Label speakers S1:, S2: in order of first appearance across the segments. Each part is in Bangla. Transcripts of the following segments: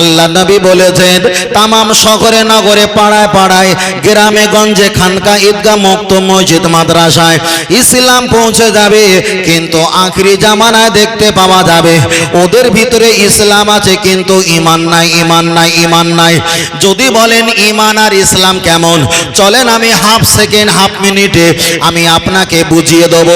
S1: আল্লাহ নবী বলেছেন, তামাম শহরে, নগরে, পাড়ায় পাড়ায়, গ্রামে, গঞ্জে খানকা ঈদগাহ মুক্ত মসজিদ, মাদ্রাসায় ইসলাম পৌঁছে যাবে, কিন্তু আখরি জামানায় দেখতে পাওয়া যাবে, ওদের ভিতরে ইসলাম আছে, কিন্তু ইমান নাই ইমান নাই ইমান নাই। যদি বলেন ইমান আর ইসলাম কেমন? চলেন আমি হাফ সেকেন্ড, হাফ মিনিটে আমি আপনাকে বুঝিয়ে দেব।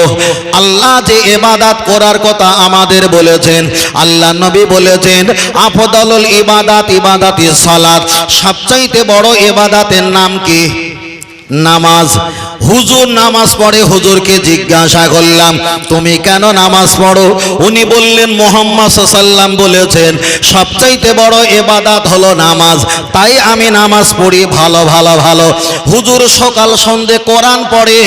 S1: আল্লাহ যে এবাদাত করার কথা আমাদের বলেছেন, আল্লাহ নবী বলেছেন, আফদালুল ইবাদাত ইবাদাতি সালাত সবচাইতে বড় ইবাদাতের নাম কি? নামাজ। হুজুর নামাজ পড়ে হুজুরকে জিজ্ঞাসা করলাম, তুমি কেন নামাজ পড়ো? উনি বললেন, মোহাম্মদ সাল্লাম বলেছেন, সবচাইতে বড় এবাদাত হলো নামাজ। তাই আমি নামাজ পড়ি ভালো ভালো ভালো। হুজুর সকাল সন্ধে কোরআন পড়ে,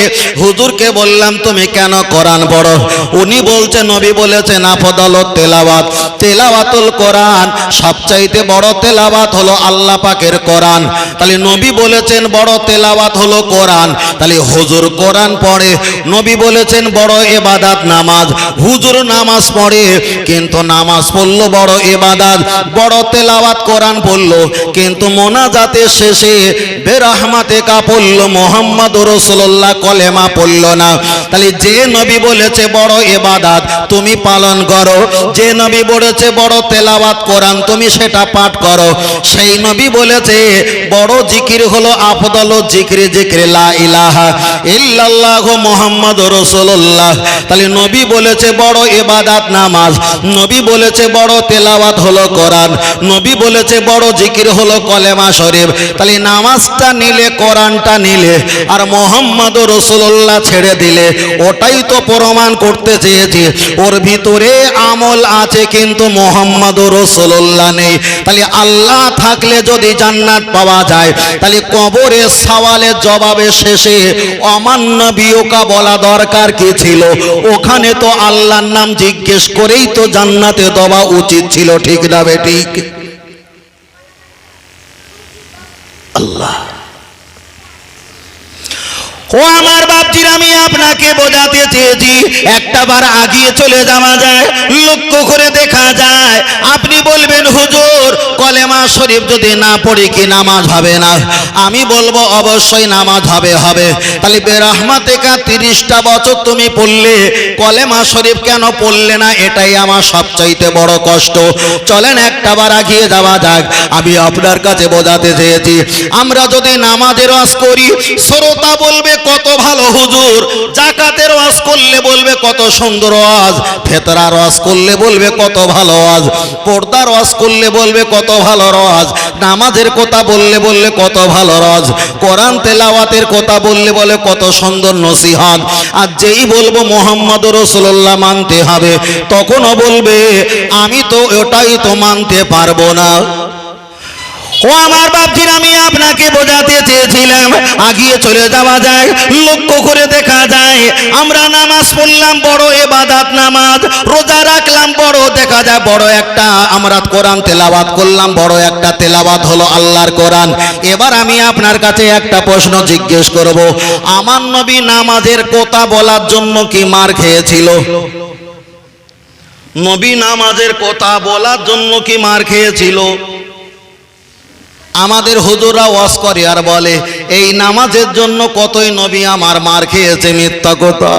S1: হুজুরকে বললাম, তুমি কেন কোরআন পড়ো? উনি বলছে নবী বলেছেন আফদালত তেলাওয়াত। তেলাওয়াতুল কোরআন সবচাইতে বড় তেলাওয়াত হলো আল্লাহ পাকের কোরআন। তাহলে নবী বলেছেন, বড় তেলাওয়াত হলো কোরআন। তাহলে হুজুর কোরআন পড়ে, নবী বলেছেন বড় এবাদাত নামাজ। হুজুর নামাজ পড়ে, কিন্তু নামাজ পড়ল বড় এবাদাত। বড় তেলাওয়াত কোরআন পড়ল, কিন্তু মোনাজাতের শেষে বেরহমাতে কা পড়ল, মোহাম্মদ রসুল্লাহ কলেমা পড়ল না। তাহলে যে নবী বলেছে বড় এবাদাত, তুমি পালন করো। যে নবী বলেছে বড় তেলাওয়াত কোরআন, তুমি সেটা পাঠ করো। সেই নবী বলেছে, বড় জিকির হলো আফদল জিকিরে তাহলে নবী বলেছে বড় ইবাদত নামাজ, নবী বলেছে বড় হলো কোরআন, নবী বলেছে বড় জিকির হলো কলেমা শরীফ। তাহলে নামাজটা নিলে, কোরআনটা নিলে আর মোহাম্মদ রসুল্লাহ ছেড়ে দিলে, ওটাই তো প্রমাণ করতে চেয়েছি। ওর ভিতরে আমল আছে কিন্তু মোহাম্মদ রসুল্লাহ নেই। তাহলে আল্লাহ থাকলে যদি জান্নাত পাওয়া যায়, তাহলে কবরের সওয়ালের জবাবের শেষে অমান্য বলা দরকার কি ছিল? ওখানে তো আল্লাহর নাম জিজ্ঞেস করেই তো জান্নাতে দেওয়া উচিত ছিল, ঠিক না বে ঠিক? আল্লাহ। ও আমার বাপজির, আমি আপনাকে বোঝাতে চেয়েছি। একটা বার আগিয়ে চলে যাওয়া যায়, লক্ষ্য করে দেখা যায়। আপনি বলবেন, হুজুর, কলেমা শরীফ যদি না পড়ি কি নামাজ হবে না? আমি বলব, অবশ্যই নামাজ হবে হবে। তাহলে বেরহমাতে কা তিরিশটা বছর তুমি পড়লে, কলেমা শরীফ কেন পড়লে না? এটাই আমার সবচাইতে বড় কষ্ট। চলেন একটা বার আগিয়ে যাওয়া যাক। আমি আপনার কাছে বোঝাতে চেয়েছি, আমরা যদি নামাজের ওয়াজ করি, শ্রোতা বলবে কত ভালো হুজুর। জাকাতের ওয়াজ করলে বলবে কত সুন্দর ওয়াজ, ফেতরার ওয়াজ করলে বলবে কত ভালো ওয়াজ, পর্দার ওয়াজ করলে বলবে কত ভালো রওয়াজ নামাজের কথা বললে বললে কত ভালো রজ কোরআন তেলাওয়াতের কথা বললে বলে কত সুন্দর নসিহত। আর যেই বলব মোহাম্মদ রসুল্লাহ মানতে হবে, তখনও বলবে, আমি তো ওটাই তো মানতে পারব না। ও আমার বাপজির, আমি আপনাকে বোঝাতে চেয়েছিলাম। আগিয়ে চলে যাওয়া যায়, লক্ষ্য করে দেখা যায়, আমরা নামাজ পড়লাম, বড় এবাদাত নামাজ। রোজা রাখলাম, বড় দেখা যায়, বড় একটা আমরা কোরআন তেলাওয়াত করলাম, বড় একটা তেলাওয়াত হলো আল্লাহর কোরআন। এবার আমি আপনার কাছে একটা প্রশ্ন জিজ্ঞেস করব, আমার নবী নামাজের কথা বলার জন্য কি মার খেয়েছিল? নবী নামাজের কথা বলার জন্য কি মার খেয়েছিল? আমাদের হুজুরা ওয়াজ করে আর বলে, এই নামাজের জন্য কতই নবী আমার মার খেয়েছে মিথ্যা কথা?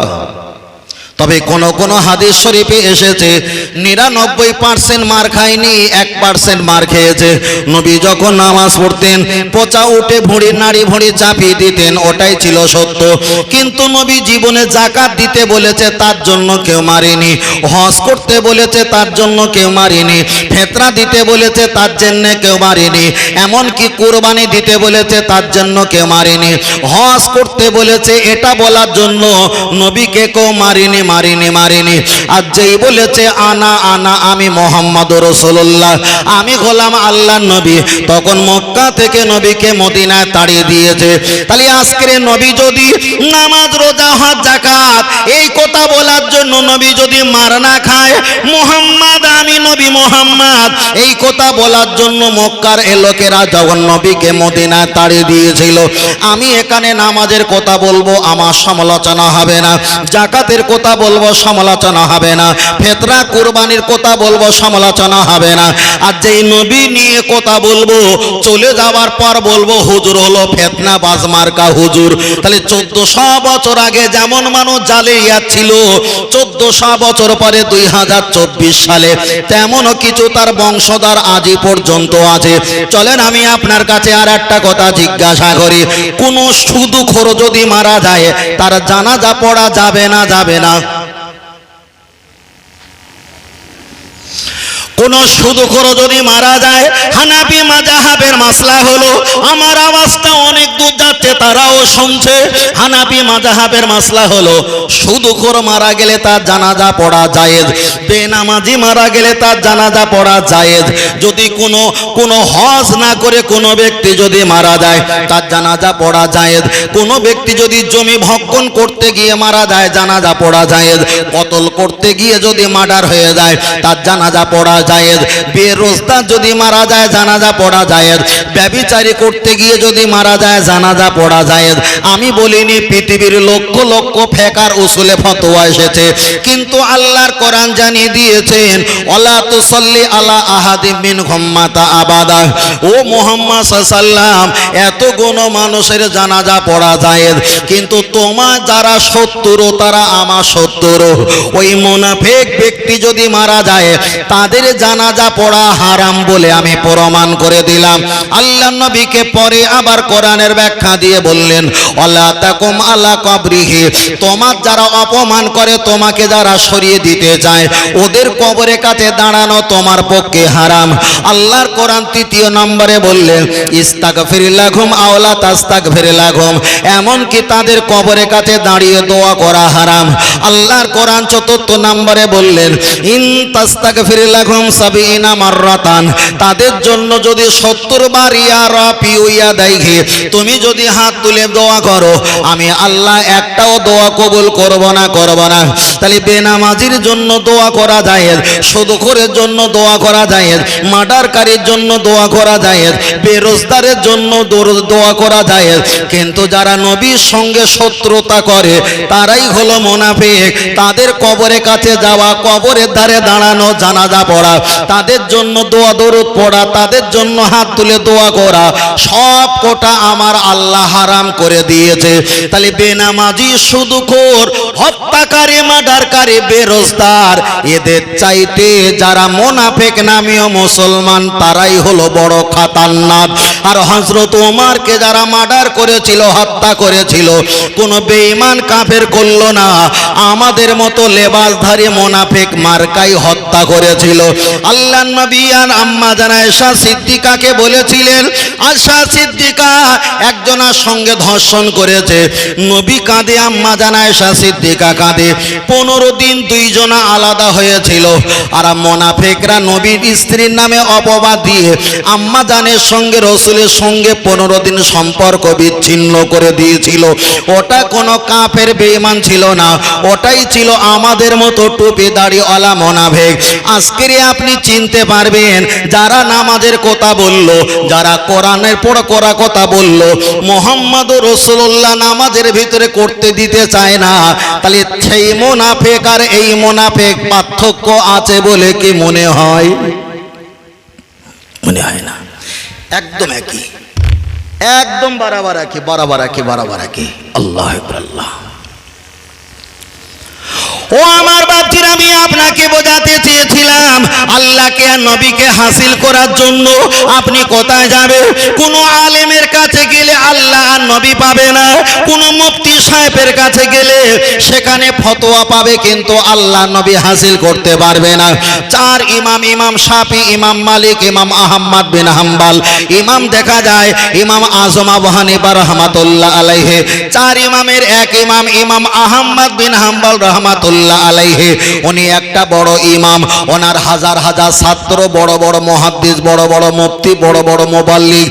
S1: তবে কোন কোন হাদিস শরীফে এসেছে, নিরানব্বই পার্সেন্ট মার খায়নি, এক পার্সেন্ট মার খেয়েছে। নবী যখন নামাজ পড়তেন, পচা উঠে ভুঁড়ি, নাড়ি ভুঁড়ি চাপিয়ে দিতেন, ওটাই ছিল সত্য। কিন্তু নবী জীবনে জাকাত দিতে বলেছে, তার জন্য কেউ মারেনি। হজ করতে বলেছে, তার জন্য কেউ মারেনি। ফেতরা দিতে বলেছে, তার জন্য কেউ মারেনি। এমনকি কোরবানি দিতে বলেছে, তার জন্য কেউ মারেনি। হজ করতে বলেছে, এটা বলার জন্য নবীকে কেউ মারেনি। মারিনি মারিনি। আর যেই বলেছে, আনা আনা, আমি মোহাম্মদ রসুল্লাহ আমি হলাম আল্লাহ নবী। তখন মক্কা থেকে নবীকে মদিনায় তাড়িয়ে দিয়েছে। তাহলে আজকের নবী যদি নামাজ, রোজা, হজ জাকাত এই কথা বলার জন্য নবী যদি মার না খায়, মোহাম্মদ, আমি নবী মোহাম্মদ। এই কথা বলার জন্য মক্কার এ লোকেরা যখন নবীকে মদিনায় তাড়িয়ে দিয়েছিল, আমি এখানে নামাজের কথা বলব, আমার সমালোচনা হবে না। জাকাতের কথা বলব, সমালোচনা হবে না। ফেতরা কুরবানির কথা বলব, সমালোচনা হবে না। আর যেই নবী নিয়ে কথা বলব, চলে যাওয়ার পর বলব, হুজুর হলো ফেতনা বাজমার্কা হুজুর। তাহলে চোদ্দশো বছর আগে যেমন মানুষ জালিয়া ছিল চোদ্দশো বছর পরে দুই হাজার চব্বিশ সালে তেমন কিছু তার বংশধার আজই পর্যন্ত আছে। চলেন আমি আপনার কাছে আর একটা কথা জিজ্ঞাসা করি। কোনো শুধু খোর যদি মারা যায়, তার জানাজা পড়া যাবে না যাবে না? কোন সুদু করো যদি মারা যায় হানাবি মাজাহাবের মাসলা হলো, আমার আওয়াজটা অনেক দূর যাচ্ছে, তারাও শুনছে। হানাবি মাজাহাবের মাসলা হলো, সুদু করো মারা গেলে তার জানাজা পড়া জায়েজ, বেনামাজি মারা গেলে তার জানাজা পড়া জায়েজ। যদি কোনো কোনো হজ না করে কোনো ব্যক্তি যদি মারা যায়, তার জানাজা পড়া জায়েজ। কোনো ব্যক্তি যদি জমি ভক্ষণ করতে গিয়ে মারা যায়, জানাজা পড়া জায়েজ। কতল করতে গিয়ে যদি মার্ডার হয়ে যায়, তার জানাজা পড়া জায়েজ যদি মারা যায়, জানাজা পড়া করতে গিয়ে যদি মারা যায়, জানাজা পড়া আমি বলিনি, পৃথিবীর লক্ষ লক্ষ ফেকার উসুলে ফতোয়া এসেছে। কিন্তু আল্লাহর কোরআন জানিয়ে দিয়েছেন ঘম্মাতা আবাদা। ও মোহাম্মদ সাল্লাম এত গুণ মানুষের জানাজা পড়া জায়েজ কিন্তু তোমার যারা শত্রু, তারা আমার শত্রু। ওই মোনাফেক ব্যক্তি যদি মারা যায়, তাদের জানাজা পড়া হারাম বলে আমি প্রমাণ করে দিলাম। আল্লাহ নবীকে পরে আবার কোরআনের ব্যাখ্যা দিয়ে বললেন আল্লাহ তাকুম আল্লাহ কবরিহি। তোমার যারা অপমান করে, তোমাকে যারা সরিয়ে দিতে চায়, ওদের কবরের কাছে দাঁড়ানো তোমার পক্ষে হারাম। আল্লাহর কোরআন তৃতীয় নম্বরে বললেন ইস্তাক ফিরিলাঘুম আওলা তাস্তাক ফিরিলাঘুম এমনকি তাদের কবরের কাছে দাঁড়িয়ে দোয়া করা হারাম। আল্লাহর কোরআন চতুর্থ নম্বরে বললেন, ইন তাস্তাক তাদের জন্য যদি সত্তর বার ইয়া রাপি দাইঘে তুমি যদি হাত তুলে দোয়া করো, আমি আল্লাহ একটাও দোয়া কবুল করব না করব না। তাহলে বেনামাজির জন্য দোয়া করা যায় শুধু জন্য দোয়া করা যায় মার্ডারকারীর জন্য দোয়া করা যায় বেরোজগারের জন্য দোয়া করা যায় কিন্তু যারা নবীর সঙ্গে শত্রুতা করে, তারাই হলো মোনাফিক। তাদের কবরের কাছে যাওয়া, কবরের ধারে দাঁড়ানো, জানাজা পড়া তাদের জন্য দোয়া, দরুদ পড়া, তাদের জন্য হাত তুলে দোয়া করা, সব কোটা আমার আল্লাহ হারাম করে দিয়েছে। তাহলে বেনামাজি শুধু খোর হত্যাকারী, মার্ডারকারী, বেরোজগার, এদের চাইতে যারা মোনাফেক নামীয় মুসলমান, তারাই হলো বড় খাতারনাক। আর হজরত ওমারকে যারা মার্ডার করেছিল, হত্যা করেছিল, কোনো বেঈমান কাফের করল না। আমাদের মতো লেবাসধারী মোনাফেক মার্কাই হত্যা করেছিল। আল্লাহ নবিয়ান আম্মা জানা এশা সিদ্দিকাকে বলেছিলেন আশা সিদ্দিকা একজনের সঙ্গে ধর্ষণ করেছে। নবী কাঁদে, আম্মা জানা এশা সিদ্দিকা কাঁদে। পনেরো দিন দুইজনা আলাদা হয়েছিল। আর মোনাফেকরা নবীর স্ত্রীর নামে অপবাদ দিয়ে আম্মা জানের সঙ্গে, রসুলের সঙ্গে পনেরো দিন সম্পর্ক বিচ্ছিন্ন করে দিয়েছিল। ওটা কোনো কাফের বেঈমান ছিল না। ওটাই ছিল আমাদের মতো টুপি দাড়িওয়ালা মোনাফেক। আজকের আপনি চিনতে পারবেন, যারা নামাজের কথা বলল, যারা কোরআনের পর করা কথা বলল মোহাম্মদ রসুল্লাহ নামাজের ভিতরে করতে দিতে চায় না। তাহলে সেই মোনাফেক আর এই মোনাফেক পার্থক্য আছে বলে কি মনে হয়? মনে হয় না। একদম একই। একদম বারাবার একই বারাবার একই বারাবার একই। আল্লাহ আল্লাহ ও আমার বাচ্চির আমি আপনাকে বোঝাতে চেয়েছিলাম, আল্লাহকে আর নবীকে হাসিল করার জন্য আপনি কোথায় যাবে কোনো আলেমের কাছে গেলে আল্লাহ আর নবী পাবে না, কোনো মুফতি সাহেবের কাছে গেলে সেখানে ফতোয়া পাবে, কিন্তু আল্লাহ নবী হাসিল করতে পারবে না। চার ইমাম ইমাম শাফি, ইমাম মালিক, ইমাম আহম্মদ বিন হাম্বাল। ইমাম দেখা যায়, ইমাম আজম আবু হানিফা রহমাতুল্লাহ আলাইহে। চার ইমামের এক ইমাম ইমাম আহম্মদ বিন হাম্বাল রহমাতুল্লাহ আলাইহে, উনি একটা বড় ইমাম, ওনার হাজার হাজার ছাত্র, বড় বড় মহাদ্দিস, বড় বড় মুফতি, বড় বড় মোবাল্লিক।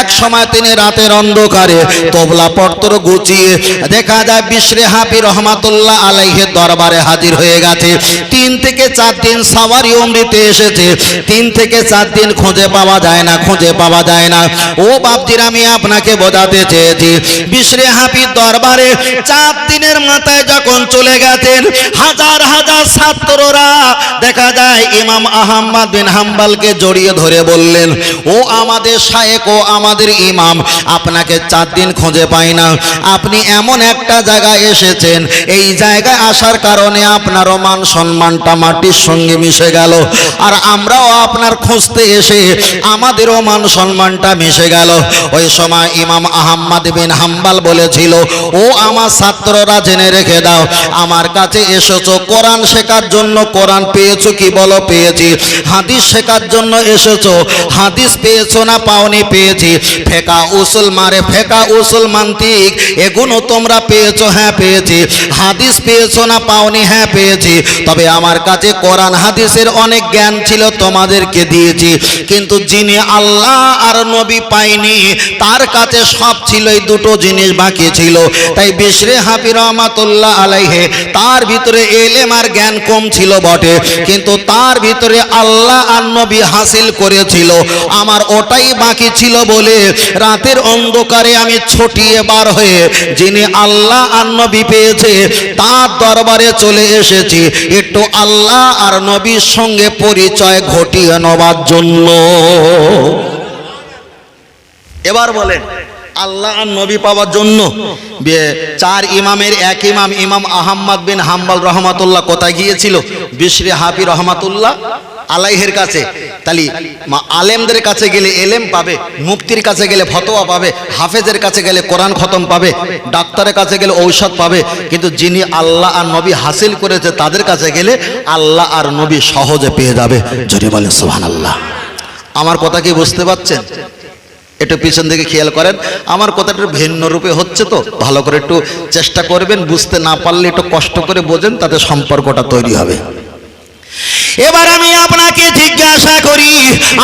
S1: এক সময় তিনি রাতের অন্ধকারে তবলা পত্র গুছিয়ে, দেখা যায় বিশরে হাফি রহমাতুল্লাহ আলাইহের দরবারে হাজির হয়ে গেছে। তিন থেকে চার দিন সাওয়ারি অমৃতে এসেছে। তিন থেকে চার দিন খুঁজে পাওয়া যায় না, খুঁজে পাওয়া যায় না। ও বাপজির, আমি আপনাকে বোঝাতে চেয়েছি, বিশরে হাফির দরবারে চার দিনের মাথায় যখন চলে গেছেন হাজার হাজার ছাত্ররা দেখা যায় ইমাম আহম্মদ বিন হাম্বালকে জড়িয়ে ধরে বললেন, ও আমাদের শায়েক, ও আমাদের ইমাম, আপনাকে চার দিন খুঁজে পাই না। আপনি এমন একটা জায়গায় এসেছেন, এই জায়গায় আসার কারণে আপনারও মান সম্মানটা মাটির সঙ্গে মিশে গেল। আর আমরাও আপনার খুঁজতে এসে আমাদেরও মান সম্মানটা মিশে গেল। ওই সময় ইমাম আহম্মদ বিন হাম্বাল বলেছিল, ও আমার ছাত্ররা জেনে রেখে দাও, আমার কাছে এসেছ? কোরআন শেখার জন্য কোরআন পেয়েছ কি বলো? পেয়েছি। হাদিস শেখার জন্য এসেছ? হাদিস পেয়েছ না পাওনি? পেয়েছি। ফেকা উসুল মারে, ফেকা উসুল মান্তিক এগুলো তোমরা পেয়েছ? হ্যাঁ পেয়েছি। হাদিস পেয়েছ না পাওনি? হ্যাঁ পেয়েছি। তবে আমার কাছে কোরআন, হাদিসের অনেক জ্ঞান ছিল, তোমাদেরকে দিয়েছি। কিন্তু যিনি আল্লাহ আর নবী পাইনি তার কাছে সব ছিল, এই দুটো জিনিস বাকি ছিল। তাই বিশরে হাফি রহমাতুল্লাহ আলাইহে, তার ভিতরে এলেম আর জ্ঞান কম ছিল বটে। কিন্তু তার ভিতরে আল্লাহ আর নবী হাসিল করেছিল। আমার ওটাই বাকি ছিল বলে রাতের অন্ধকারে আমি ছটিয়ে বার হয়ে যিনি আল্লাহ আর নবী পেয়েছে, তার দরবারে চলে এসেছি। একটু আল্লাহ আর নবীর সঙ্গে পরিচয় ঘটিয়ে নেবার জন্য। এবার বলেন আল্লাহ আর নবী পাওয়ার জন্য। চার ইমামের এক ইমাম ইমাম আহম্মদ বিন হাম্বাল রহমাতুল্লাহ কোথায় গিয়েছিল? বিশ্রী হাফি রহমাতুল্লাহ আলাইহের কাছে। তালি আলেমদের কাছে গেলে এলেম পাবে মুক্তির কাছে গেলে ফতোয়া পাবে, হাফেজের কাছে গেলে কোরআন খতম পাবে, ডাক্তারের কাছে গেলে ঔষধ পাবে। কিন্তু যিনি আল্লাহ আর নবী হাসিল করেছে তাদের কাছে গেলে আল্লাহ আর নবী সহজে পেয়ে যাবে। যদি বলে সোহান আল্লাহ আমার কথা কি বুঝতে পারছেন? একটু পিছন দিকে খেয়াল করেন। আমার কথাটা ভিন্ন রূপে হচ্ছে তো। ভালো করে একটু চেষ্টা করবেন, বুঝতে না পারলে একটু কষ্ট করে বোঝেন, তাতে সম্পর্কটা তৈরি হবে। এবার আমি আপনাকে জিজ্ঞাসা করি,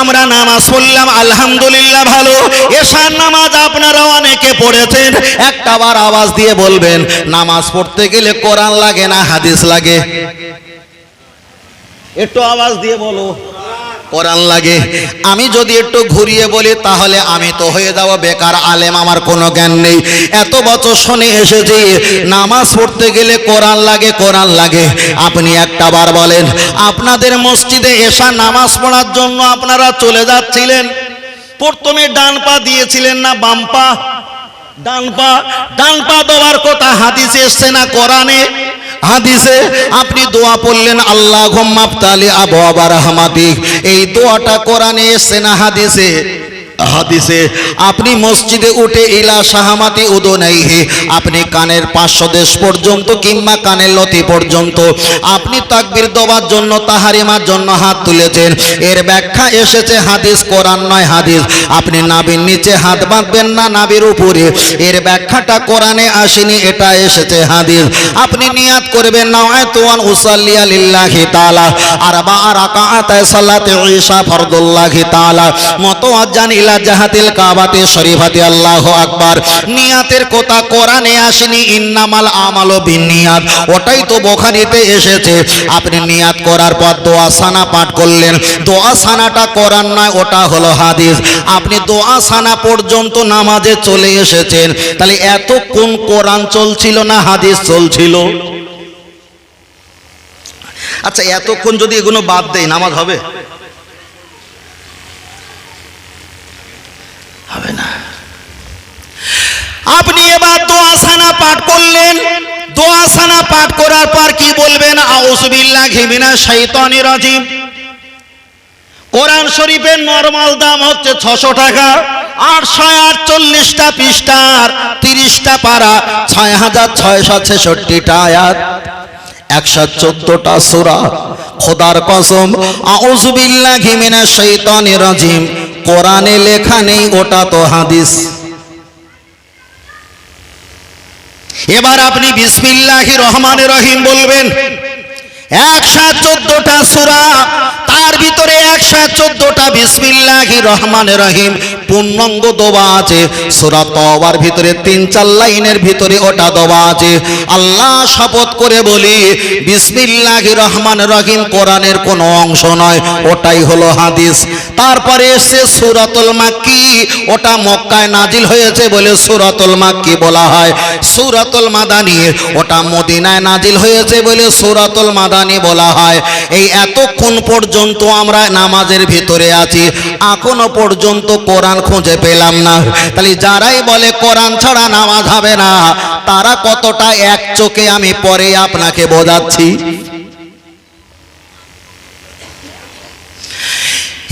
S1: আমরা নামাজ পড়লাম, আলহামদুলিল্লাহ ভালো। এশার নামাজ আপনারা অনেকে পড়েছেন, একটা বার আওয়াজ দিয়ে বলবেন, নামাজ পড়তে গেলে কোরআন লাগে না, হাদিস লাগে? একটু আওয়াজ দিয়ে বলো। কোরআন লাগে। আমি যদি একটু ঘুরিয়ে বলি, তাহলে আমি তো হয়ে যাব বেকার আলেম, আমার কোনো জ্ঞান নেই। এত বছর শুনে এসেছি, নামাজ পড়তে গেলে কোরআন লাগে কোরআন লাগে। আপনি একটা বার বলেন, আপনাদের মসজিদে এসা নামাজ পড়ার জন্য আপনারা চলে যাচ্ছিলেন? প্রথমে ডান পা দিয়েছিলেন না বাম পা? ডান পা? ডান পা দেওয়ার কথা হাদিসে এসছে না কোরআনে? হাদিসে আপনি দোয়া পড়লেন আল্লাহ আবু আবার রহমাতি এই দোয়াটা কোরআনে এসছে না হাদিসে? হাদিসে, আপনি মসজিদে উঠে ইলা সাহামাতি উদনাইহি আপনি কানের পাঁচশো দেশ পর্যন্ত কিংবা কানের লতি পর্যন্ত, আপনি তাকবির দেওয়ার জন্য, তাহারিমার জন্য হাত তুলেছেন। এর ব্যাখ্যা এসেছে হাদিস, কোরআন নয় হাদিস। আপনি নাবির নিচে হাত বাঁধবেন না নাবির উপরে। এর ব্যাখ্যাটা কোরআনে আসেনি, এটা এসেছে হাদিস। আপনি নিয়াত করবেন না তোয়ান উসাল্লিয়া লিল্লাহি তাআলা আরবা রাকাআত সালাতে ঈশা ফরদুল্লাহি তাআলা। মুতাওয়াজ্জান ইলা জাহাতিল কাবাতে শরীফাতে আল্লাহু আকবার। নিয়াতের কথা কোরআনে আসেনি, ইন্নামাল আমালু বিন্নিয়াত ওটাই তো বুখারীতে এসেছে। আপনি নিয়াত করার পর দোয়া সানা পাঠ করলেন। দোয়া সানাটা কোরআন নয়, ওটা হলো হাদিস। আপনি দোয়া সানা পর্যন্ত নামাজে চলে এসেছেন। তাহলে এতক্ষণ কোরআন চলছিল না হাদিস চলছিল? আচ্ছা এতক্ষণ যদি এগুলো বাদ দেয় নামাজ হবে না আপনি এবার দোয়া সানা পাঠ করলেন। দোয়া সানা পাঠ করার পর কি বলবেন? মিনাশ শাইতানির রাজিম। কোরআন শরীফের নর্মাল দাম হচ্ছে ছশো টাকা আটশো আটচল্লিশটা পৃষ্ঠার তিরিশটা পারা ছয় হাজার ছয়শো ছেষট্টিটা আয়াত, একশো চোদ্দটা সুরা। খোদার কসম আউজবিল্লাহি মিনাশ শাইতানির রাজিম। কোরআনে লেখা নেই, ওটা তো হাদিস। এবার আপনি বিসমিল্লাহি রহমান রহিম বলবেন। একশো চোদ্দটা সুরা, তার ভিতরে একশো চোদ্দটা বিসমিল্লাহি রহমান রহিম। পূর্ণাঙ্গ দোবা আছে। সুরা তবার ভিতরে তিন চার লাইনের ভিতরে ওটা দোবা আছে। আল্লাহ শপথ করে বলি বিসমিল্লাহ রহমান রহিম কোরআনের কোনো অংশ নয়, ওটাই হলো হাদিস। তারপরে এসছে সুরাতুল মাক্কি, ওটা মক্কায় নাজিল হয়েছে বলে সুরাতুল মাক্কি বলা হয়। সুরাতুল মাদানি, ওটা মদিনায় নাজিল হয়েছে বলে সুরাতুল মাদানি বলা হয়। এই এতক্ষণ পর্যন্ত আমরা নামাজের ভিতরে আছি, এখনও পর্যন্ত কোরআন খুঁজে পেলাম না। তাহলে যারাই বলে কোরআন ছাড়া নামাজ হবে না, তারা কতটা এক চোখে আমি পরে আপনাকে বোঝাচ্ছি?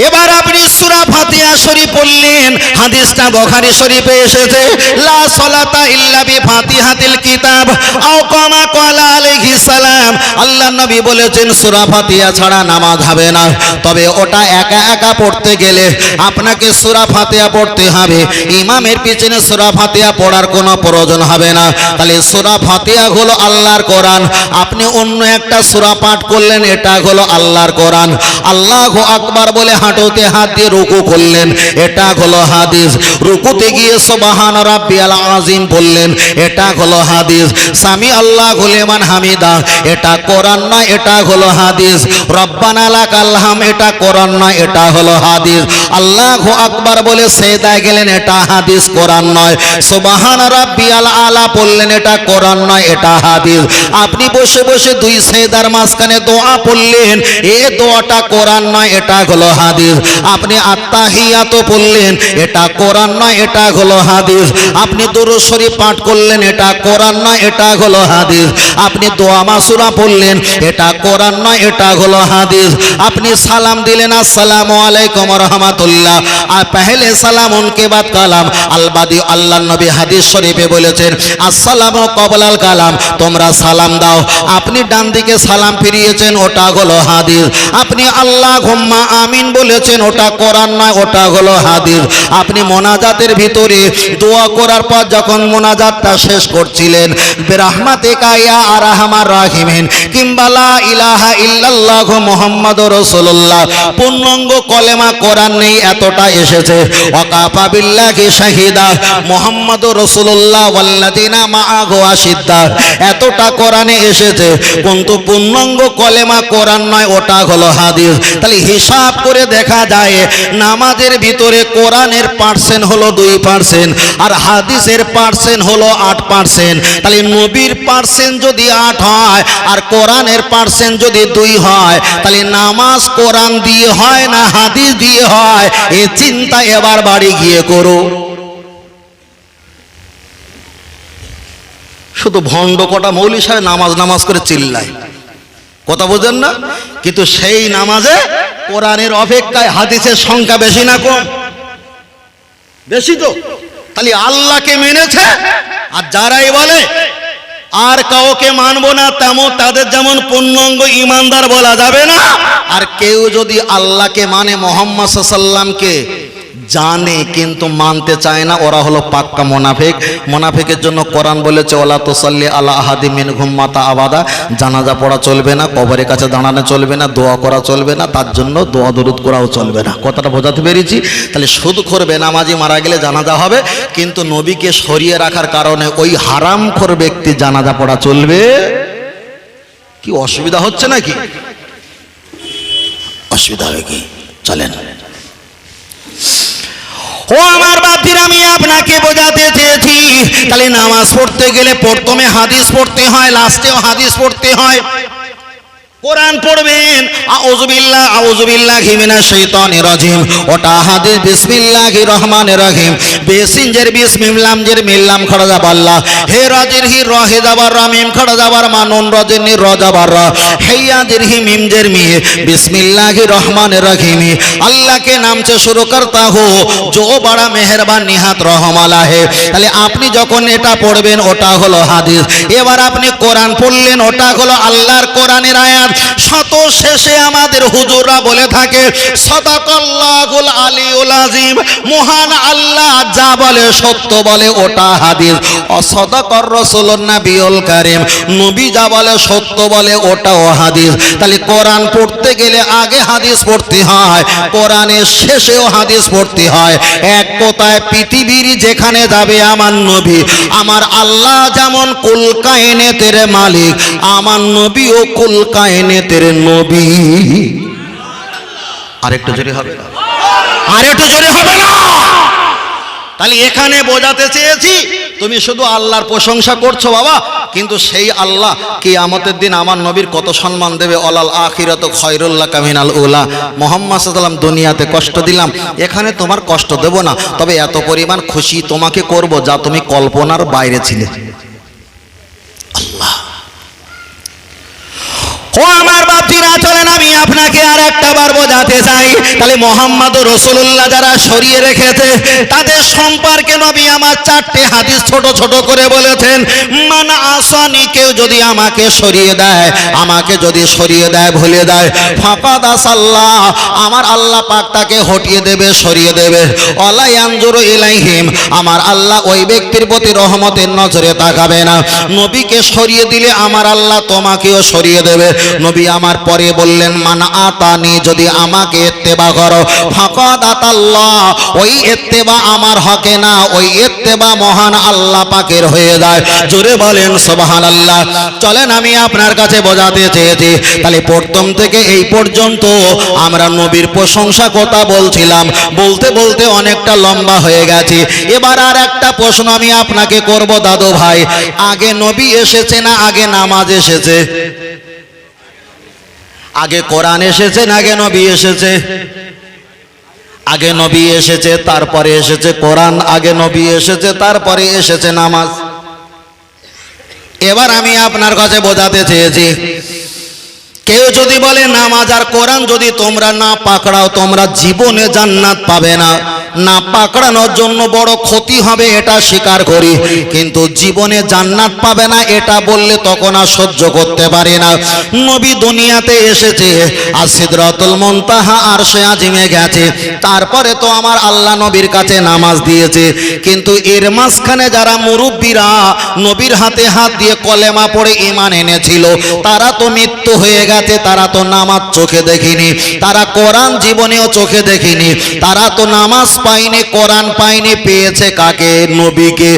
S1: এবার আপনি সূরা ফাতিহা শরীফ পড়লেন, হাদিসটা বুখারী শরীফে এসেছে, লা সালাতা ইল্লা বি ফাতিহাতিল কিতাব, আও কামা ক্বালা আলাইহিস সালাম। আল্লাহ নবী বলেছেন, সূরা ফাতিহা ছাড়া নামাজ হবে না। তবে ওটা একা একা পড়তে গেলে আপনাকে সূরা ফাতিহা পড়তে হবে। ইমামের পিছনে সূরা ফাতিহা পড়ার কোনো প্রয়োজন হবে না। তাহলে সূরা ফাতিহা হলো আল্লাহর কোরআন। আপনি অন্য একটা সূরা পাঠ করলেন, এটা হলো আল্লাহর কোরআন। আল্লাহু আকবার বলে হাঁটুতে হাত দিয়ে রুকু করলেন। এটা হলো হাদিস। রুকুতে গিয়ে সুবহান রাব্বিয়াল আযীম বললেন, এটা হলো হাদিস। সামি আল্লাহ গুলেমান হামিদা, এটা কোরআন না, এটা হলো হাদিস। রব্বানা লাকাল হাম, এটা কোরআন না, এটা হলো হাদিস। আল্লাহু আকবার বলে সেদায় গেলেন, এটা হাদিস কোরআন নয়। সুবহান রাব্বিয়াল আলা বললেন, এটা কোরআন নয়, এটা হাদিস। আপনি বসে বসে দুই সেদার মাঝখানে দোয়া পড়লেন, এ দোয়াটা কোরআন নয়, এটা হলো হাদিস। আপনি আত্মাহিয়াত পড়লেন এটা কোরআন নয়, এটা হলো হাদিস। আপনি দুরূদ শরীফ পাঠ করলেন, এটা কোরআন নয়, এটা হলো হাদিস। আপনি দোয়া মাসুরা পড়লেন, এটা কোরআন নয়, এটা হলো হাদিস। আপনি সালাম দিলেন, আসসালামু আলাইকুম রহমাতুল্লাহ। আর পহলে সালাম, উনকে বাদ কালাম। আলবাদি আল্লাহ নবী হাদিস শরীফে বলেছেন, আসসালামু কবলাল কালাম, তোমরা সালাম দাও। আপনি ডান দিকে সালাম ফিরিয়েছেন, ওটা হলো হাদিস। আপনি আল্লাহ ঘুম্মা আমিন বলেছেন, ওটা কোরআন নয়, ওটা হলো হাদিস। আপনি মোনাজাতের ভিতরে দোয়া করার পর যখন মোনাজাতটা শেষ করছিলেন বেরাহমাতে কাইয়া আর রহমান রাহিমিন কিংবা লা ইলাহা ইল্লাল্লাহ মুহাম্মদ রাসূলুল্লাহ, পূর্ণাঙ্গ কলেমা কোরআন নেই, এতটা এসেছে। ওয়াকাফা বিল্লাহি শাহিদা মুহাম্মদ রাসূলুল্লাহ ওয়াল্লাযিনা মাআহু আশিদ্দা, এতটা কোরআনে এসেছে। কিন্তু পূর্ণাঙ্গ কলেমা কোরআন নয়, ওটা হলো হাদিস। তাহলে হিসাব করে দেখা যায় নামাজের ভিতরে কোরআনের পার্সেন্ট হলো দুই পার্সেন্ট আর হাদিসের পার্সেন্ট হলো আট পার্সেন্ট তাহলে নবীর পার্সেন্ট যদি আট হয় আর কোরআনের পার্সেন্ট যদি দুই হয়, তাহলে নামাজ কোরআন দিয়ে হয় না হাদিস দিয়ে হয়? এ চিন্তা এবার বাড়ি গিয়ে করো। শুধু ভণ্ড কটা মৌলি সাহেব নামাজ নামাজ করে চিল্লায়। কথা বোঝেন না? কিন্তু সেই নামাজে কোরআনের অপেক্ষায় হাদিসের সংখ্যা বেশি না কম? বেশি তো। তাহলে আল্লাহকে মেনেছে? আর যারাই বলে, আর কাউকে মানবো না, তেমন তাদের যেমন পূর্ণাঙ্গ ইমানদার বলা যাবে না। আর কেউ যদি আল্লাহকে মানে মোহাম্মদ সাল্লামকে জানে কিন্তু মানতে চায় না, ওরা হলো পাক্কা মোনাফেক। মোনাফেকের জন্য কোরআন বলেছে ওলা তোসাল্লি আল্লাহ আহাদি মিন ঘুম্মাতা আবাদা। জানাজা পড়া চলবে না, কবরের কাছে দাঁড়ানো চলবে না, দোয়া করা চলবে না, তার জন্য দোয়া দরুদ করাও চলবে না। কথাটা বোঝাতে পেরেছি? তাহলে শুধু করবে নামাজি মারা গেলে জানাজা হবে, কিন্তু নবীকে সরিয়ে রাখার কারণে ওই হারাম খোর ব্যক্তি জানাজা পড়া চলবে? কি অসুবিধা হচ্ছে নাকি? অসুবিধা হবে কি? চলেন। ও আমার বাপির আমি আপনাকে বোঝাতে চেয়েছি। তাহলে নামাজ পড়তে গেলে প্রথমে হাদিস পড়তে হয়, লাস্টেও হাদিস পড়তে হয়। কোরআন পড়বেন। আউজুবিল্লাহ আউজুবিল্লাহ মিনাশ শাইতানির রাজিম। ওটা হাদিস বিসমিল্লাহির রহমানির রহিম। বেসিনজের বিসমিল্লাহ জের মিল্লাম খড়জাবাল্লাহ হে রাজির হি, রহে যাবার রমিম খড়জাবার মানুন, রাজির নি রজাবার র। জের হি মিম জের মি বিসমিল্লাহির রহমানির রহিম। আল্লাহ কে নাম সে শুরু করতা হো জো বড়া মেহেরবান, নিহাত রহম আলা হে তাহলে আপনি যখন এটা পড়বেন, ওটা হলো হাদিস। এবার আপনি কোরআন পড়লেন, ওটা হলো আল্লাহর কোরআনের আয়াত। শত শেষে আমাদের হুজুররা বলে থাকে, সদাকল্লাহুল আলিউল আজিম মহান আল্লাহ যা বলে সত্য বলে ওটা হাদিস। অসদাকর রসুলুন নাবিউল কারীম। নবী যা বলে সত্য বলে ওটাও হাদিস। তাহলে কোরআন পড়তে গেলে আগে হাদিস পড়তে হয়, কোরআনের শেষেও হাদিস পড়তে হয়। এক কথায় পৃথিবীর যেখানে যাবে আমার নবী, আমার আল্লাহ যেমন কুল কায়নেতের মালিক, আমার নবীও কুল কায়নেতের নবী। আরেকটু জোরে হবে। আরেকটু জোরে হবে না। তাহলে এখানে বোঝাতে চেয়েছি, তুমি শুধু আল্লাহর প্রশংসা করছ বাবা, কিন্তু সেই আল্লাহ কি আমাদের দিন আমার নবীর কত সম্মান দেবে? অলাল আখিরাত খয়রুল্লাহ কামিনাল উলা। মোহাম্মদ সাল্লাম দুনিয়াতে কষ্ট দিলাম। এখানে তোমার কষ্ট দেব না। তবে এত পরিমাণ খুশি তোমাকে করব যা তুমি কল্পনার বাইরে ছিলে। ও আমার বাপজিরা চলেন আমি আপনাকে আর একটা বার বোঝাতে চাই। তাহলে মোহাম্মদ রসুল্লাহ যারা সরিয়ে রেখেছে, তাদের সম্পর্কে নবী আমার চারটে হাদিস ছোট ছোট করে বলেছেন, মান আসানি, কেউ যদি আমাকে সরিয়ে দেয়, আমাকে যদি সরিয়ে দেয়, ভুলে দেয় ফাঁকা দাস আল্লাহ আমার আল্লাহ পাক তাকে হটিয়ে দেবে, সরিয়ে দেবে। অলায়ানজুরু ইলাইহিম, আমার আল্লাহ ওই ব্যক্তির প্রতি রহমতের নজরে তাকাবে না। নবীকে সরিয়ে দিলে আমার আল্লাহ তোমাকেও সরিয়ে দেবে। নবী আমার পরে বললেন, মান আতানি, যদি আমাকে এত্তেবা করো, ফাঁকদ আতাল্লাহ। ওই এত্তেবা আমার হকে না, ওই এত্তেবা মহান আল্লাহ পাকের হয়ে যায়। জোরে বলেন সোবাহান আল্লাহ চলেন, আমি আপনার কাছে বোঝাতে চেয়েছি। তাহলে প্রথম থেকে এই পর্যন্ত আমরা নবীর প্রশংসা কথা বলছিলাম। বলতে বলতে অনেকটা লম্বা হয়ে গেছে। এবার আর একটা প্রশ্ন আমি আপনাকে করব, দাদু ভাই। আগে নবী এসেছে না আগে নামাজ এসেছে? আগে কোরআন এসেছে না আগে নবী এসেছে? আগে নবী এসেছে, তারপরে এসেছে কোরআন, আগে নবী এসেছে, তারপরে এসেছে নামাজ। এবার আমি আপনার কাছে বোঝাতে চেয়েছি, কেউ যদি বলে নামাজ আর কোরআন যদি তোমরা না পাকড়াও, তোমরা জীবনে জান্নাত পাবে না। না পাকড়ানোর জন্য বড় ক্ষতি হবে, এটা স্বীকার করি। কিন্তু জীবনে জান্নাত পাবে না, এটা বললে তখন আর সহ্য করতে পারি না। নবী দুনিয়াতে এসেছে, আর সিদরাতুল মুনতাহা আর সে আজিমে গেছে। তারপরে তো আমার আল্লাহ নবীর কাছে নামাজ দিয়েছে। কিন্তু এর মাঝখানে যারা মুরব্বীরা, নবীর হাতে হাত দিয়ে কলেমা পড়ে ইমান এনেছিল, তারা তো মৃত্যু হয়ে গেছে, তারা তো নামাজ চোখে দেখিনি, তারা কোরআন জীবনেও চোখে দেখিনি, তারা তো নামাজ পায়নি কোরআন পায়নি পেয়েছে কাকে? নবীকে।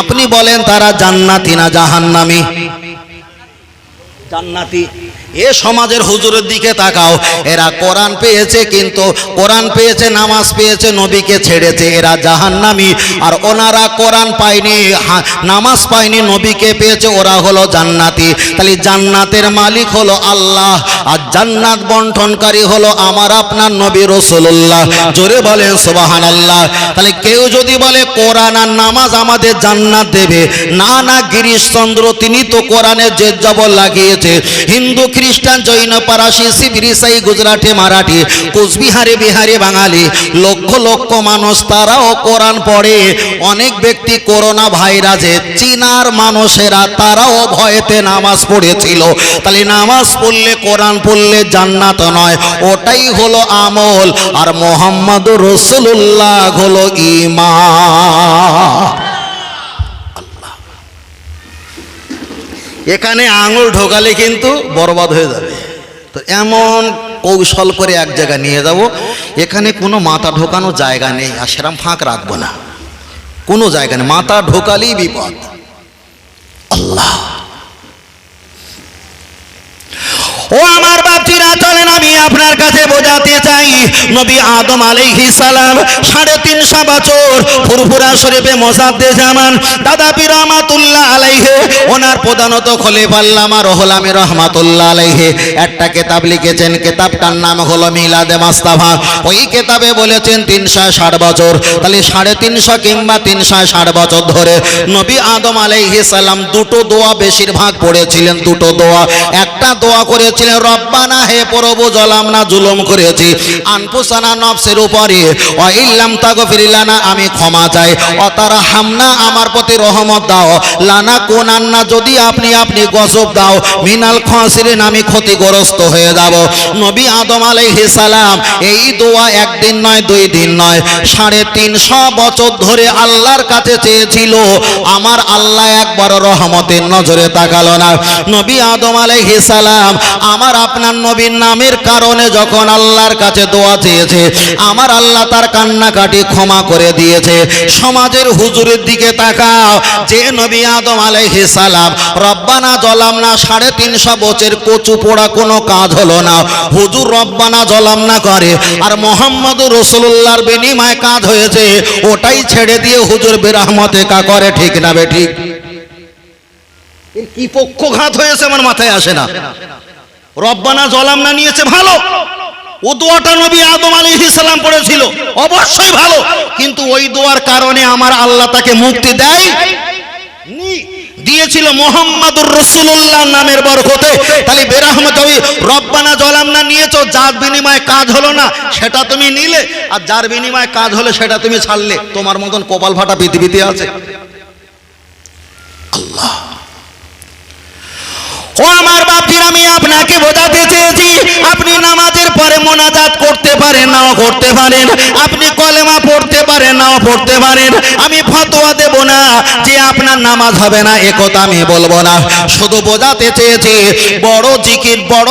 S1: আপনি বলেন তারা জান্নাতি না জাহান্নামি? জান্নাতি। এ সমাজের হুজুরের দিকে তাকাও। এরা কোরআন পেয়েছে কিন্তু কোরআন পেয়েছে, নামাজ পেয়েছে, নবীকে ছেড়েছে। এরা জাহান্নামি আর ওনারা কোরআন পায়নি নামাজ পায়নি, নবীকে পেয়েছে, ওরা হলো জান্নাতি। তাহলে জান্নাতের মালিক হলো আল্লাহ আর জান্নাত বন্টনকারী হলো আমার আপনার নবী রসুল্লাহ জোরে বলেন সোবাহান আল্লাহ তাহলে কেউ যদি বলে, কোরআন আর নামাজ আমাদের জান্নাত দেবে। না না, গিরিশচন্দ্র, তিনি তো কোরআনের জবর লাগিয়েছে। হিন্দু খ্রিস্টান জৈন পারাসি শিবির ইসাই গুজরাটি মারাঠি, কোচবিহারে, বিহারে বাঙালি, লক্ষ লক্ষ মানুষ তারাও কোরআন পড়ে। অনেক ব্যক্তি করোনা ভাইরাসে, চীনার মানুষেরা তারাও ভয়েতে নামাজ পড়েছিল। তাহলে নামাজ পড়লে, কোরআন পড়লে জান্নাত নয়, ওটাই হলো আমল। আর মোহাম্মদ রসুল্লাহ হলো ইমা এখানে আঙুল ঢোকালে কিন্তু বরবাদ হয়ে যাবে। তো এমন কৌশল করে এক জায়গায় নিয়ে যাব, এখানে কোনো মাথা ঢোকানো জায়গা নেই, আর সেরকম ফাঁক রাখব না। কোনো জায়গা নেই, মাথা ঢোকালেই বিপদ। আল্লাহ। ও আমার বাপজিরা চলেন আমি আপনার কাছে বোঝাতে চাই, নবী আদম আলাইহিস সালাম সাড়ে তিনশো বছর ফুরফুরা শরীফে মোসাদ্দে জামান, দাদা পীর রহমাতুল্লাহ আলাইহে, ওনার প্রধানত খলিফাল্লামা রহলামি রহমাতুল্লাহ আলাইহে। একটা কেতাব লিখেছেন, কেতাবটার নাম হলো মিলাদে মাস্তাফা। ওই কেতাবে বলেছেন তিনশো ষাট বছর। তাহলে সাড়ে তিনশো কিংবা তিনশো ষাট বছর ধরে নবী আদম আলাইহিস সালাম দুটো দোয়া বেশিরভাগ পড়েছিলেন, দুটো দোয়া। একটা দোয়া করেছিলেন রব্বানা হে প্রভু জলাম না জুলুম করেছি। নফসের উপরে ইল্লাম তাগফির লানা, আমি ক্ষমা চাই। অতারা হামনা আমার প্রতি রহমত দাও। লানা যদি আপনি আপনি গজব দাও। মিনাল আমি ক্ষতিগ্রস্ত হয়ে যাব। নবী আদম এই দোয়া একদিন নয়, দুই দিন নয়। সাড়ে তিনশো বছর ধরে আল্লাহর কাছে চেয়েছিল। আমার আল্লাহ একবার রহমতের নজরে তাকালো না। নবী আদম আলাইহিস সালাম, আমার আপনার নবীর নামের কারণে যখন আল্লাহর কাছে দোয়া চেয়েছে, আমার আল্লাহ তার কান্নাকাটি ক্ষমা করে দিয়েছে। সমাজের হুজুরের দিকে তাকাও, যে নবী আদম আলাইহিস সালাম, রব্বানা জলাম না সাড়ে তিনশো বছর কচু পোড়া কোনো কাজ হলো না। হুজুর রব্বানা জলাম না করে, আর মোহাম্মদ রসুল্লাহর বিনিময় কাজ হয়েছে। ওটাই ছেড়ে দিয়ে হুজুর বেরহমতে কা করে, ঠিক না বে ঠিক? এর কি পক্ষঘাত হয়েছে আমার মাথায় আসে না। রব্বানা জলাম না নিয়েছে, ভালো। ও দোয়াটা নবী আদম আলাইহিস ইসলাম পড়েছিল, অবশ্যই ভালো। কিন্তু ওই দোয়ার কারণে আমার আল্লাহ তাকে মুক্তি দেয় দিয়েছিল মোহাম্মদুর রসুল্লাহ নামের বরকতে। তাহলে বেরহমত ওই রব্বানা জলাম না নিয়েছো, যার বিনিময়ে কাজ হলো না, সেটা তুমি নিলে, আর যার বিনিময়ে কাজ হলে, সেটা তুমি ছাড়লে। তোমার মতন কপাল ফাটা পৃথিবীতে আছে। ও আমার বাপির আমি আপনাকে বোঝাতে চেয়েছি, আপনি নামাজের পরে মোনাজাত করতে পারেন নাও করতে পারেন, আপনি কলেমা পড়তে পারেন নাও পড়তে পারেন, আমি ফতোয়া দেব না যে আপনার নামাজ হবে না একথা আমি বলব না। শুধু বোঝাতে চেয়েছি, বড় জিকির, বড়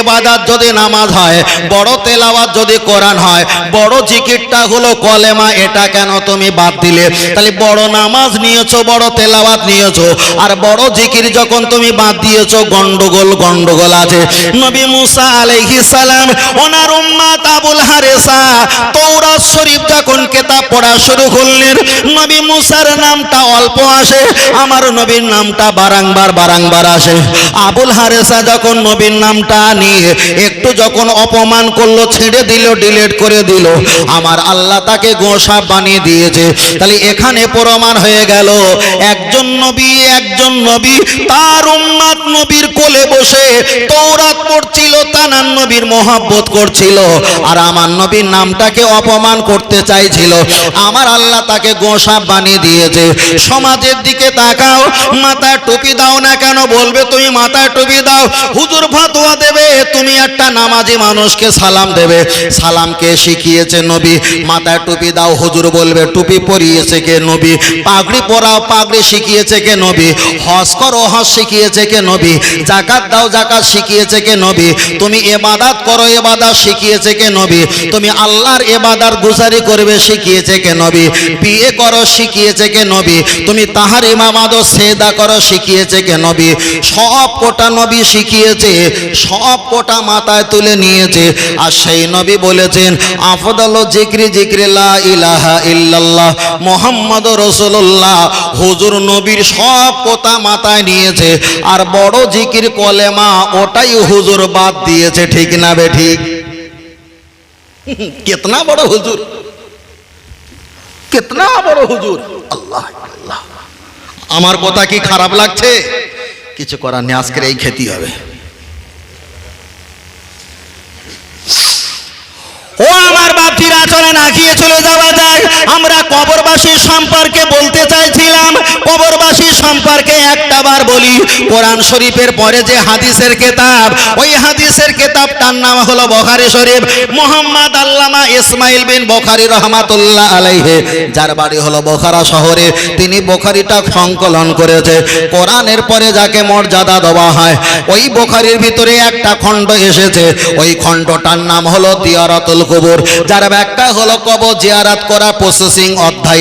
S1: এবাদাত যদি নামাজ হয়, বড় তেলাওয়াত যদি কোরআন হয়, বড় জিকিরটা হলো কলেমা, এটা কেন তুমি বাদ দিলে? তাহলে বড় নামাজ নিয়েছো, বড় তেলাওয়াত নিয়েছো, আর বড় জিকির যখন তুমি বাদ দিয়েছ গন্ডগোল গন্ডগোল আছে। নবী মুসা আলাইহিস সালাম ওনার উম্মাত আবুল হারেসা শরীফ যখন কেতাব পড়া শুরু করলেন? নবী মুসার নামটা অল্প আসে, আমার নবীর নামটা বারাংবার বারাংবার আসে। আবুল হারেসা যখন নবীর নামটা নিয়ে একটু যখন অপমান করল, ছেড়ে দিল, ডিলিট করে দিল, আমার আল্লাহ তাকে গোসা বানিয়ে দিয়েছে। তাহলে এখানে প্রমাণ হয়ে গেল, একজন নবী একজন নবী, তার উম্মাত নবীর কোলে বসে তৌরাত পড়ছিল তানার নবীর মহাব্বত করছিল। আর আমার নবীর নামটাকে অপমান করতে চাইছিল। আমার আল্লাহ তাকে গোসা বানিয়ে দিয়েছে। সমাজের দিকে তাকাও, মাথায় টুপি দাও না কেন বলবে, তুমি মাথায় টুপি দাও। হুজুর ফাতোয়া দেবে, তুমি একটা নামাজি মানুষকে সালাম দেবে। সালামকে শিখিয়েছে নবী? মাথায় টুপি দাও, হুজুর বলবে, টুপি পরিয়েছে কে নবী? পাগড়ি পরাও পাগড়ি শিখিয়েছে কে নবী? হজ করো, হজ শিখিয়েছে কে নবী? জাকাত দাও, জাকাত শিখিয়েছে কে নবী? তুমি এবাদাত করো, এবাদাত শিখিয়েছে কে নবী? তুমি আল্লাহর এবাদার গুজারি করবে, শিখিয়েছে কে নবী? বিয়ে করো, শিখিয়েছে কে নবী? তুমি তাহার ইমামাদ সেদা করো, শিখিয়েছে কে নবী? সব কোটা নবী শিখিয়েছে, সব কোটা মাথায় তুলে নিয়েছে। আর সেই নবী বলেছেন, আফদল জিক্রি জিক্রি ইলাহা ইল্লাল্লাহ, মোহাম্মদ রসুল্লাহ হুজুর নবীর সব কথা মাথায় নিয়েছে। আর বড় জিকির কলেমা, ওটাই হুজুর বাদ দিয়েছে, ঠিক না বে ঠিক? কিতনা বড় হুজুর কিতনা বড় হুজুর আল্লাহ আল্লাহ আমার কথা কি খারাপ লাগছে কিছু করার নেই আজকের এই খেতে হবে ও আমার বাপজিরা চলে না চলে যাওয়া যায় আমরা কবরবাসীর সম্পর্কে বলতে চাইছিলাম, কবরবাসীর সম্পর্কে একটা বার বলি। কোরআন শরীফের পরে যে হাদিসের কেতাব, ওই হাদিসের কেতাবটার নাম হলো বখারি শরীফ। মোহাম্মদ আল্লামা ইসমাইল বিন বখারি রহমাতুল্লাহ আলাইহে, যার বাড়ি হলো বোখারা শহরে। তিনি বোখারিটা সংকলন করেছে। কোরআনের পরে যাকে মর্যাদা দেওয়া হয়, ওই বোখারির ভিতরে একটা খণ্ড এসেছে। ওই খণ্ডটার নাম হলো দিয়ারাতুল কবর, যার ব্যাখ্যা হলো কবর জিয়ারাত করা প্রসেসিং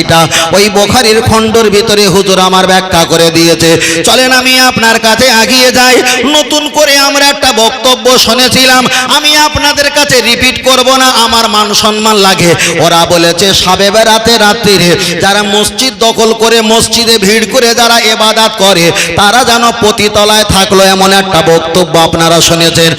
S1: অধ্যায়টা ওই বোখারির খণ্ডর ভিতরে হুজুর আমার ব্যাখ্যা করে দিয়েছে। চলেন আমি আপনার কাছে আগিয়ে যাই। নতুন করে আমরা একটা বক্তব্য শুনেছিলাম। আমি আপনাদের কাছে রিপিট করব না, আমার মান সম্মান লাগে। ওরা বলেছে সাবে বেড়াতে রাত্রিরে যারা মসজিদ দখল করে, মসজিদে ভিড় করে যারা এবাদাত করে, তারা যেন পতিতলায় থাকল এমন একটা বক্তব্য আপনারা শুনেছেন।